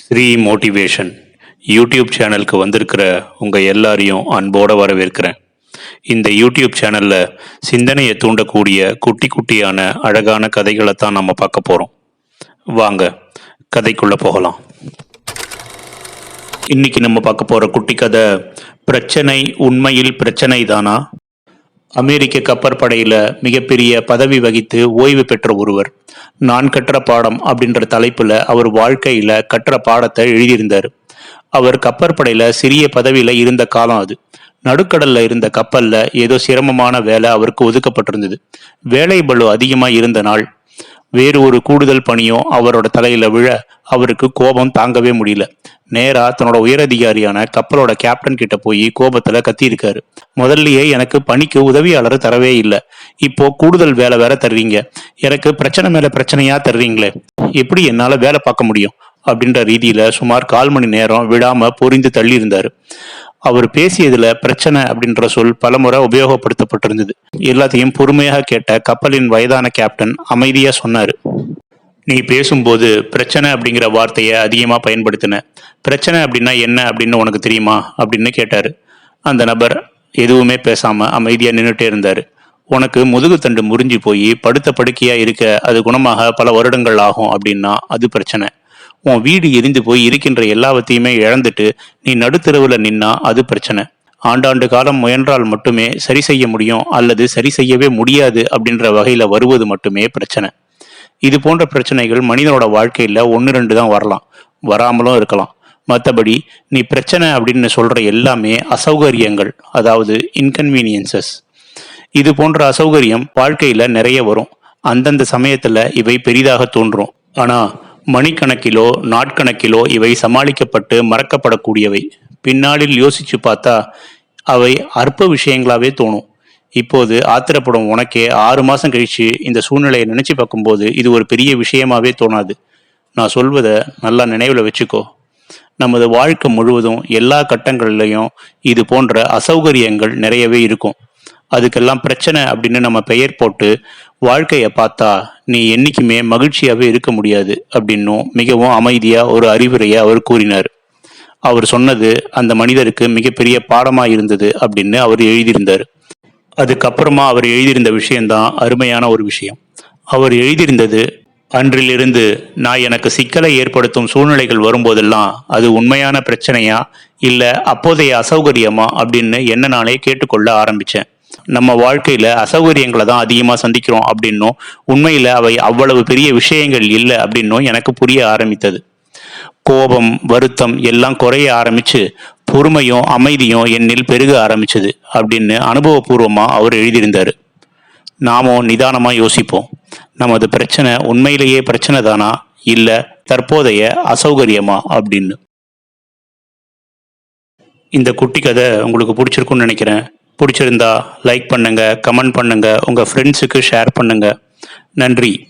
Sri motivation YouTube சேனலுக்கு வந்திருக்கிற உங்கள் எல்லாரையும் அன்போடு வரவேற்கிறேன். இந்த யூடியூப் சேனலில் சிந்தனையை தூண்டக்கூடிய குட்டி குட்டியான அழகான கதைகளை தான் நம்ம பார்க்க போகிறோம் வாங்க கதைக்குள்ளே போகலாம். இன்னைக்கு நம்ம பார்க்க போகிற குட்டி கதை பிரச்சனை உண்மையில் பிரச்சனை தானா அமெரிக்க கப்பற்படையில் மிகப்பெரிய பதவி வகித்து ஓய்வு பெற்ற ஒருவர். நான் கற்ற பாடம் அப்படின்ற தலைப்புல அவர் வாழ்க்கையில கற்ற பாடத்தை எழுதியிருந்தார். அவர் கப்பற்படையில சிறிய பதவியில இருந்த காலம் அது. நடுக்கடல்ல இருந்த கப்பல்ல ஏதோ சிரமமான வேலை அவருக்கு ஒதுக்கப்பட்டிருந்தது. வேலை பளு அதிகமா இருந்த நாள். வேறு ஒரு கூடுதல் பணியும் அவரோட தலையில விழ அவருக்கு கோபம் தாங்கவே முடியல. நேரா தன்னோட உயரதிகாரியான கப்பலோட கேப்டன் கிட்ட போய் கோபத்துல கத்தியிருக்காரு. முதல்லயே எனக்கு பணிக்கு உதவியாளர் தரவே இல்லை. இப்போ கூடுதல் வேலை வேற தருவீங்க எனக்கு பிரச்சனை மேல பிரச்சனையா தருவீங்களே எப்படி என்னால வேலை பார்க்க முடியும்? அப்படின்ற ரீதியில சுமார் கால் மணி நேரம் விடாம பொறிந்து தள்ளி இருந்தாரு அவர் பேசியதுல பிரச்சனை அப்படின்ற சொல் பலமுறை உபயோகப்படுத்தப்பட்டிருந்தது. எல்லாத்தையும் பொறுமையாக கேட்ட கப்பலின் வயதான கேப்டன் அமைதியா சொன்னாரு. நீ பேசும்போது பிரச்சனை அப்படிங்கிற வார்த்தையை அதிகமாக பயன்படுத்தின. பிரச்சனை அப்படின்னா என்ன அப்படின்னு உனக்கு தெரியுமா? அப்படின்னு கேட்டார். அந்த நபர் எதுவுமே பேசாமல் அமைதியாக நின்றுட்டே இருந்தார். உனக்கு முதுகு தண்டு முறிஞ்சு போய் படுத்த படுக்கையாக இருக்க அது குணமாக பல வருடங்கள் ஆகும் அப்படின்னா அது பிரச்சனை. உன் வீடு எரிந்து போய் இருக்கின்ற எல்லாவற்றையுமே இழந்துட்டு நீ நடுத்தருவில் நின்னா அது பிரச்சனை. ஆண்டாண்டு காலம் முயன்றால் மட்டுமே சரி செய்ய முடியும் அல்லது சரி செய்யவே முடியாது அப்படின்ற வகையில் வருவது மட்டுமே பிரச்சனை. இது போன்ற பிரச்சனைகள் மனிதனோட வாழ்க்கையில் ஒன்று ரெண்டு தான் வரலாம். வராமலும் இருக்கலாம். மற்றபடி நீ பிரச்சனை அப்படின்னு சொல்கிற எல்லாமே அசௌகரியங்கள் அதாவது இன்கன்வீனியன்சஸ் இது போன்ற அசௌகரியம் வாழ்க்கையில் நிறைய வரும். அந்தந்த சமயத்தில் இவை பெரிதாக தோன்றும். ஆனால் மணிக்கணக்கிலோ நாட்கணக்கிலோ இவை சமாளிக்கப்பட்டு மறக்கப்படக்கூடியவை. பின்னாளில் யோசிச்சு பார்த்தா அவை அற்ப விஷயங்களாகவே தோணும். இப்போது ஆத்திரப்படும் உனக்கே ஆறு மாதம் கழிச்சு இந்த சூழ்நிலையை நினச்சி பார்க்கும்போது இது ஒரு பெரிய விஷயமாவே தோணாது. நான் சொல்வதை நல்லா நினைவில் வச்சுக்கோ. நமது வாழ்க்கை முழுவதும் எல்லா கட்டங்கள்லையும் இது போன்ற அசௌகரியங்கள் நிறையவே இருக்கும். அதுக்கெல்லாம் பிரச்சனை அப்படின்னு நம்ம பெயர் போட்டு வாழ்க்கையை பார்த்தா நீ என்றைக்குமே மகிழ்ச்சியாகவே இருக்க முடியாது அப்படின்னும் மிகவும் அமைதியாக ஒரு அறிவுரையை அவர் கூறினார். அவர் சொன்னது அந்த மனிதருக்கு மிகப்பெரிய பாடமாக இருந்தது அப்படின்னு அவர் எழுதியிருந்தார். அதுக்கப்புறமா அவர் எழுதியிருந்த விஷயம்தான் அருமையான ஒரு விஷயம். அவர் எழுதியிருந்தது அன்றிலிருந்து நான் எனக்கு சிக்கலை ஏற்படுத்தும் சூழ்நிலைகள் வரும்போதெல்லாம் அது உண்மையான பிரச்சனையா இல்லை அப்போதைய அசௌகரியமா? அப்படின்னு என்ன நானே கேட்டுக்கொள்ள ஆரம்பித்தேன் நம்ம வாழ்க்கையில் அசௌகரியங்களை தான் அதிகமாக சந்திக்கிறோம் அப்படின்னும் உண்மையில் அவை அவ்வளவு பெரிய விஷயங்கள் இல்லை அப்படின்னும் எனக்கு புரிய ஆரம்பித்தது. கோபம் வருத்தம் எல்லாம் குறைய ஆரம்பித்து பொறுமையும் அமைதியும் என்னில் பெருக ஆரம்பிச்சது அப்படின்னு அனுபவபூர்வமாக அவர் எழுதியிருந்தார். நாமும் நிதானமாக யோசிப்போம். நமது பிரச்சனை உண்மையிலேயே பிரச்சனை தானா? இல்லை தற்போதைய அசௌகரியமா? அப்படின்னு. இந்த குட்டி கதை உங்களுக்கு பிடிச்சிருக்குன்னு நினைக்கிறேன். பிடிச்சிருந்தா லைக் பண்ணுங்கள் கமெண்ட் பண்ணுங்கள் உங்கள் ஃப்ரெண்ட்ஸுக்கு ஷேர் பண்ணுங்கள் நன்றி.